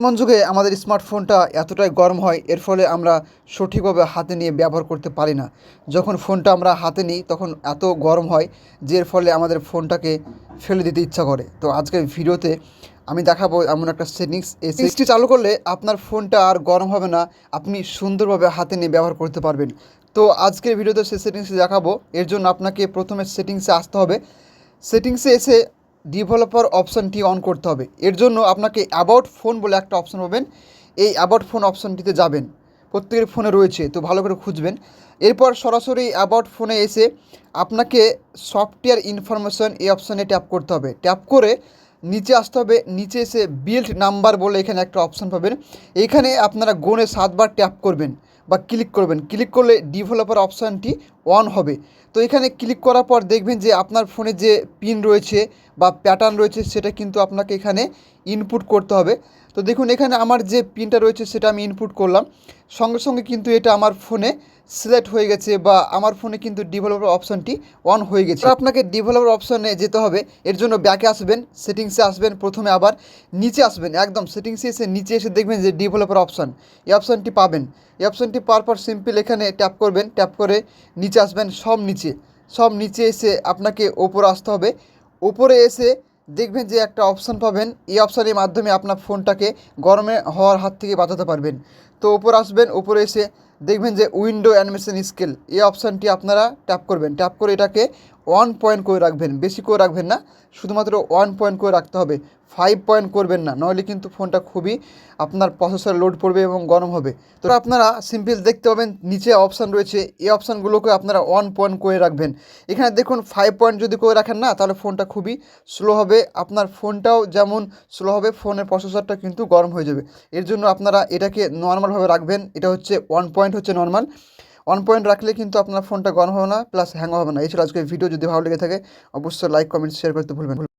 বর্তমান যুগে আমাদের স্মার্টফোনটা এতটাই গরম হয় এর ফলে আমরা সঠিকভাবে হাতে নিয়ে ব্যবহার করতে পারি না। যখন ফোনটা আমরা হাতে নিই তখন এত গরম হয় যে এর ফলে আমাদের ফোনটাকে ফেলে দিতে ইচ্ছা করে। তো আজকের ভিডিওতে আমি দেখাবো এমন একটা সেটিংস এই সেটিংসটি চালু করলে আপনার ফোনটা আর গরম হবে না আপনি সুন্দরভাবে হাতে নিয়ে ব্যবহার করতে পারবেন। তো আজকের ভিডিওতে সেই সেটিংসটি দেখাবো এর জন্য আপনাকে প্রথমে সেটিংসে আসতে হবে। সেটিংসে এসে ডেভেলপার অপশানটি অন করতে হবে। এর জন্য আপনাকে অ্যাবাউট ফোন বলে একটা অপশান পাবেন। এই অ্যাবাউট ফোন অপশানটিতে যাবেন। প্রত্যেকের ফোনে রয়েছে, তো ভালো করে খুঁজবেন। এরপর সরাসরি অ্যাবাউট ফোনে এসে আপনাকে সফটওয়্যার ইনফরমেশন এই অপশানে ট্যাপ করতে হবে। ট্যাপ করে নিচে আসতে হবে, নিচে এসে বিল্ড নাম্বার বলে এখানে একটা অপশান পাবেন। এইখানে আপনারা গোনে সাতবার ট্যাপ করবেন বা ক্লিক করবেন। ক্লিক করলে ডেভেলপার অপশানটি অন হবে। তো এখানে ক্লিক করার পর দেখবেন যে আপনার ফোনে যে পিন রয়েছে বা প্যাটার্ন রয়েছে সেটা কিন্তু আপনাকে এখানে ইনপুট করতে হবে। তো দেখুন এখানে আমার যে পিনটা রয়েছে সেটা আমি ইনপুট করলাম। সঙ্গে সঙ্গে কিন্তু এটা আমার ফোনে সিলেক্ট হয়ে গেছে বা আমার ফোনে কিন্তু ডেভেলপার অপশানটি অন হয়ে গেছে। আপনাকে ডেভেলপার অপশানে যেতে হবে। এর জন্য ব্যাকে আসবেন সেটিংসে আসবেন, প্রথমে আবার নিচে আসবেন। একদম সেটিংসে এসে নিচে এসে দেখবেন যে ডেভেলপার অপশান এই অপশানটি পাবেন। এই অপশানটি পাওয়ার পর সিম্পল এখানে ট্যাপ করবেন। ট্যাপ করে নিচে আসবেন, সব নিচে। সব নিচে এসে আপনাকে ওপরে আসতে হবে। ওপরে এসে দেখবেন যে একটা অপশান পাবেন। এই অপশানের মাধ্যমে আপনার ফোনটাকে গরমে হওয়ার হাত থেকে বাঁচাতে পারবেন। তো ওপর আসবেন, ওপরে এসে দেখবেন যে উইন্ডো অ্যানিমেশন স্কেল, এই অপশানটি আপনারা ট্যাপ করবেন। ট্যাপ করে এটাকে ওয়ান পয়েন্ট করে রাখবেন। বেশি করে রাখবেন না, শুধুমাত্র ওয়ান পয়েন্ট করে রাখতে হবে। ফাইভ পয়েন্ট করবেন না, নইলে কিন্তু ফোনটা খুবই আপনার প্রসেসর লোড পড়বে এবং গরম হবে। তো আপনারা সিম্পল দেখতে পাবেন, নিচে অপশান রয়েছে, এই অপশানগুলোকে আপনারা ওয়ান পয়েন্ট করে রাখবেন। এখানে দেখুন ফাইভ পয়েন্ট যদি করে রাখেন না, তাহলে ফোনটা খুবই স্লো হবে। আপনার ফোনটাও যেমন স্লো হবে, ফোনের প্রসেসরটা কিন্তু গরম হয়ে যাবে। এর জন্য আপনারা এটাকে নর্মালভাবে রাখবেন। এটা হচ্ছে ওয়ান পয়েন্ট হচ্ছে নর্মাল ওয়ান পয়েন্ট রাখলে কিন্তু আপনার ফোনটা গরম হবে না প্লাস হ্যাং হবে না এছাড়া আজকে ভিডিও যদি ভালো লেগে থাকে, অবশ্যই লাইক কমেন্ট শেয়ার করতে ভুলবেন।